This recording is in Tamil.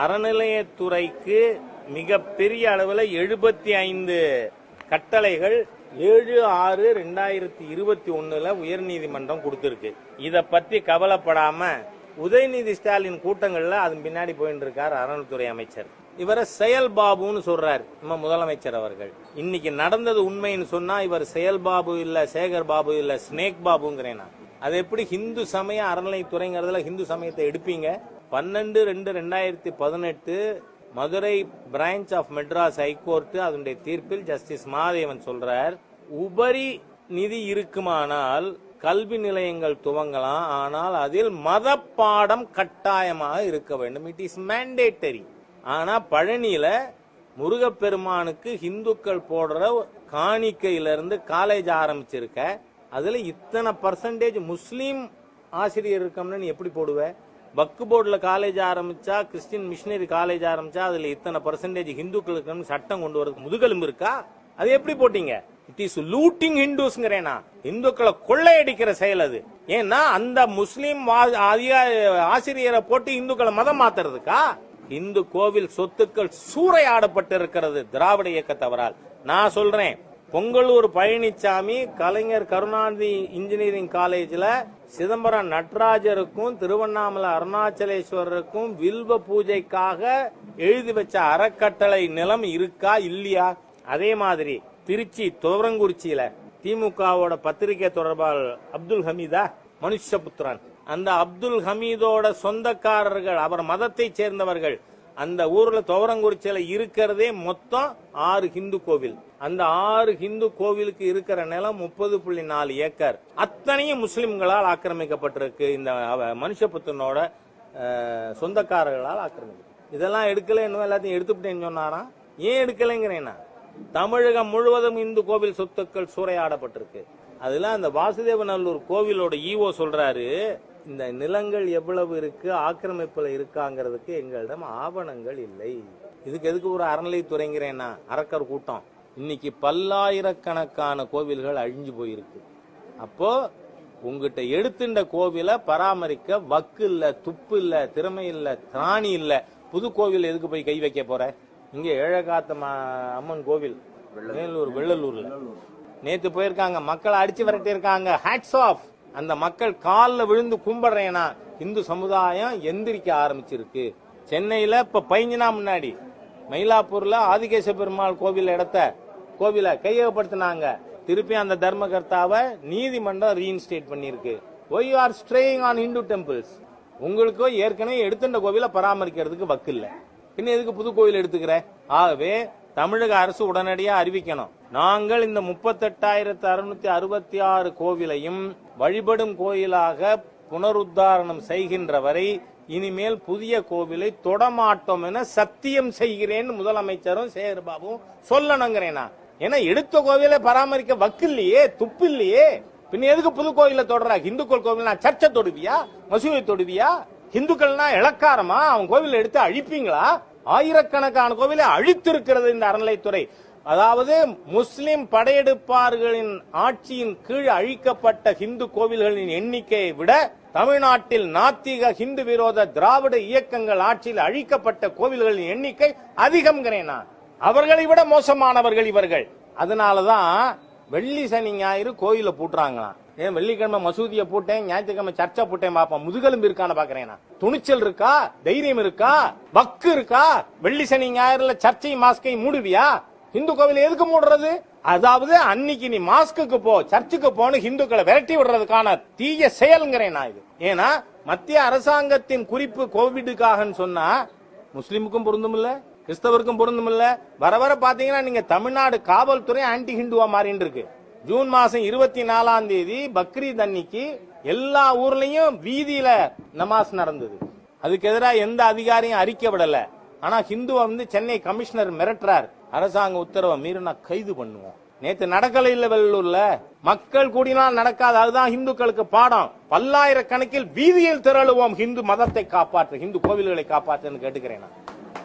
அறநிலையத்துறைக்கு மிக பெரிய அளவில் எழுபத்தி ஐந்து கட்டளைகள் ஏழு ஆறு ரெண்டாயிரத்தி இருபத்தி ஒண்ணுல உயர்நீதிமன்றம் கொடுத்திருக்கு. இதை பத்தி கவலைப்படாம உதயநிதி ஸ்டாலின் கூட்டங்கள்ல அதன் பின்னாடி போயிட்டு இருக்கார் அறநிலைத்துறை அமைச்சர். இவரை செயல் பாபுன்னு நம்ம முதலமைச்சர் அவர்கள். இன்னைக்கு நடந்தது உண்மைன்னு சொன்னா இவர் செயல் பாபு இல்ல சேகர் பாபு இல்ல ஸ்னேக் பாபுங்கிறேன். அது எப்படி ஹிந்து சமய அறநிலைத்துறைங்கிறதுல ஹிந்து சமயத்தை எடுப்பீங்க? பன்னெண்டு ரெண்டு ரெண்டாயிரத்தி பதினெட்டு Madurai branch of Madras high court அதனுடைய தீர்ப்பில் ஜஸ்டிஸ் மாதேவன் சொல்றார் உபரி நிதி இருக்குமானால் கல்வி நிலையங்கள் துவங்கலாம் ஆனால் அதில் மத பாடம் கட்டாயமாக இருக்க வேண்டும். இட் இஸ் மேண்டேட்டரி ஆனா பழனியில முருகப்பெருமானுக்கு இந்துக்கள் போடுற காணிக்கையிலிருந்து காலேஜ் ஆரம்பிச்சிருக்க அதுல இத்தனை பர்சன்டேஜ் முஸ்லீம் ஆசிரியர் இருக்கம்னு நீ எப்படி போடுவ? வக்கு போர்டில் காலேஜ் ஆரம்பிச்சா கிறிஸ்டின் மிஷினரி காலேஜ் ஆரம்பிச்சா அதுல இத்தனை பர்சன்டேஜ் ஹிந்துக்களுக்கு சட்டம் கொண்டு வரதுக்கு முதுகெலும்பு இருக்கா? அது எப்படி போட்டீங்க? இட் இஸ் லூட்டிங் ஹிந்துஸ்ங்கிறேனா இந்துக்களை கொள்ளையடிக்கிற செயல் அது. ஏன்னா அந்த முஸ்லீம் வா- ஆசிரியரை போட்டு இந்துக்களை மதம் மாத்துறதுக்கா? இந்து கோவில் சொத்துக்கள் சூறையாடப்பட்டு இருக்கிறது திராவிட இயக்கத்தவரால். நான் சொல்றேன் பொங்கலூர் பழனிசாமி கலைஞர் கருணாநிதி இன்ஜினியரிங் காலேஜில் சிதம்பரம் நடராஜருக்கும் திருவண்ணாமலை அருணாச்சலேஸ்வரருக்கும் வில்வ பூஜைக்காக எழுதி வச்ச அறக்கட்டளை நிலம் இருக்கா இல்லையா? அதே மாதிரி திருச்சி துவரங்குறிச்சியில திமுகவோட பத்திரிகை தொடர்பாளர் அப்துல் ஹமீதா மனுஷபுத்திரன். அந்த அப்துல் ஹமீதோட சொந்தக்காரர்கள் அவர் மதத்தை சேர்ந்தவர்கள் அந்த ஊர்ல துவரங்குறிச்சியில இருக்கிறதே மொத்தம் ஆறு ஹிந்து கோவில். அந்த ஆறு ஹிந்து கோவிலுக்கு இருக்கிற நிலம் முப்பது புள்ளி நாலு ஏக்கர். அத்தனையும் முஸ்லிம்களால் ஆக்கிரமிக்கப்பட்டிருக்கு. இந்த அவ- சொந்தக்காரர்களால் ஆக்கிரமிக்கப்பட்டு இதெல்லாம் எடுக்கல இன்னும் எல்லாத்தையும் எடுத்துப்பிட்டேன்னு சொன்னாராம் ஏன் எடுக்கலைங்கிறேன்னா தமிழகம் முழுவதும் இந்து கோவில் சொத்துக்கள் சூறையாடப்பட்டிருக்கு. அதுல அந்த வாசுதேவநல்லூர் கோவிலோட ஈவோ சொல்றாரு. இந்த நிலங்கள் எவ்வளவு இருக்கு ஆக்கிரமிப்புல இருக்காங்கிறதுக்கு எங்களிடம் ஆவணங்கள் இல்லை. இதுக்கு எதுக்கு ஒரு அறநிலைத்துறைங்கிறேன்னா அரக்கர் கூட்டம். இன்னைக்கு பல்லாயிரக்கணக்கான கோவில்கள் அழிஞ்சு போயிருக்கு. அப்போ உங்ககிட்ட எடுத்துட்ட கோவிலை பராமரிக்க வக்கு இல்ல துப்பு இல்ல திறமை இல்ல திராணி இல்ல. புது கோவில் எதுக்கு போய் கை வைக்க போற? இங்க ஏழகாத்த அம்மன் கோவில். மேலூர் வெள்ளலூர்ல. நேத்து போயிருக்காங்க மக்களை அடிச்சு விரட்டி இருக்காங்க ஹேட்ஸ் ஆஃப் அந்த மக்கள் காலில் விழுந்து கும்பிடுறேனா இந்து சமுதாயம் எந்திரிக்க ஆரம்பிச்சிருக்கு. சென்னையில இப்ப பைஞ்சனா முன்னாடி மயிலாப்பூர்ல ஆதிகேச பெருமாள் கோவில் இடத்த கோவிலை கையகப்படுத்தினாங்க. திருப்பி அந்த தர்மகர்த்தாவை நீதிமன்றம் ரீஇன்ஸ்டேட் பண்ணியிருக்கு. Why are straying on Hindu temples உங்களுக்கோ ஏற்கனவே எடுத்துட்ட கோவிலை பராமரிக்கிறதுக்கு வக்கு இல்லை பின்ன எதுக்கு புது கோவில் எடுத்துக்கிற? ஆகவே தமிழக அரசு உடனடியாக அறிவிக்கணும். நாங்கள் இந்த முப்பத்தெட்டாயிரத்து அறுநூத்தி அறுபத்தி ஆறு கோவிலையும் வழிபடும் கோயிலாக புனருத்தாரணம் செய்கின்ற வரை இனிமேல் புதிய கோவிலை தொடமாட்டோம் என சத்தியம் செய்கிறேன் முதலமைச்சரும் சேகர்பாபுவும் சொல்லணுங்கிறேனா. ஏன்னா எடுத்த கோவிலை பராமரிக்க வக்கு இல்லையே துப்பு இல்லையே பின் எதுக்கு புது கோயில தொடர இந்துக்கள் கோவில்னா சர்ச்சை தொடுவியா? மசூதி தொடுவியா? இந்துக்கள்னா இலக்காரமா அவன் கோவிலை எடுத்து அழிப்பீங்களா? ஆயிரக்கணக்கான கோவிலை அழித்திருக்கிறது இந்த அறநிலைத்துறை அதாவது முஸ்லிம் படையெடுப்பார்களின் ஆட்சியின் கீழ் அழிக்கப்பட்ட ஹிந்து கோவில்களின் எண்ணிக்கையை விட தமிழ்நாட்டில் நாத்திக ஹிந்து விரோத திராவிட இயக்கங்கள் ஆட்சியில் அழிக்கப்பட்ட கோவில்களின் எண்ணிக்கை அதிகம் நான். அவர்களை விட மோசமானவர்கள் இவர்கள். அதனாலதான் வெள்ளி சனி ஞாயிறு கோயில பூட்டுறாங்களாம். ஏன் வெள்ளிக்கிழமை மசூதியை பூட்டேன் ஞாயிற்றுக்கிழமை சர்ச்சை பூட்டேன் பாப்பேன் முதுகெலும்பு இருக்கான்னு பாக்குறேன் துணிச்சல் இருக்கா? தைரியம் இருக்கா? பக்கு இருக்கா? வெள்ளி சனி ஞாயிறுல சர்ச்சை மாஸ்கை மூடுவியா? இந்து கோவில் எதுக்கு மூடுறது? அதாவது அன்னைக்கு நீ மாஸ்க்கு போ சர்ச்சுக்கு போன்னு ஹிந்துக்களை விரட்டி விடுறதுக்கான தீய செயல்ங்கிறேன் நான் இது. ஏன்னா மத்திய அரசாங்கத்தின் குறிப்பு கோவிடுக்காகன்னு சொன்னா முஸ்லீமுக்கும் பொருந்தும் இல்ல கிறிஸ்தவருக்கும் பொருந்தும் இல்ல. வர வர பாத்தீங்கன்னா நீங்க தமிழ்நாடு காவல்துறை ஆன்டி ஹிந்துவா மாறின்னு இருக்கு. ஜூன் மாசம் இருபத்தி நாலாம் தேதி பக்ரீத் அன்னைக்கு எல்லா ஊர்லயும் வீதியில நமாஸ் நடந்தது. அதுக்கு எதிராக எந்த அதிகாரியும் அறிக்கை விடல. ஆனா ஹிந்துவை வந்து சென்னை கமிஷனர் மிரட்டுறார். அரசாங்க உத்தரவை மீறினா கைது பண்ணுவோம். நேத்து நடக்கல இல்ல வெள்ளூர்ல. மக்கள் கூடினால் நடக்காது. அதுதான் இந்துக்களுக்கு பாடம். பல்லாயிரக்கணக்கில் வீதியில் திரளுவோம். ஹிந்து மதத்தை காப்பாற்று ஹிந்து கோவில்களை காப்பாற்றுன்னு கேட்டுக்கிறேன் நான்.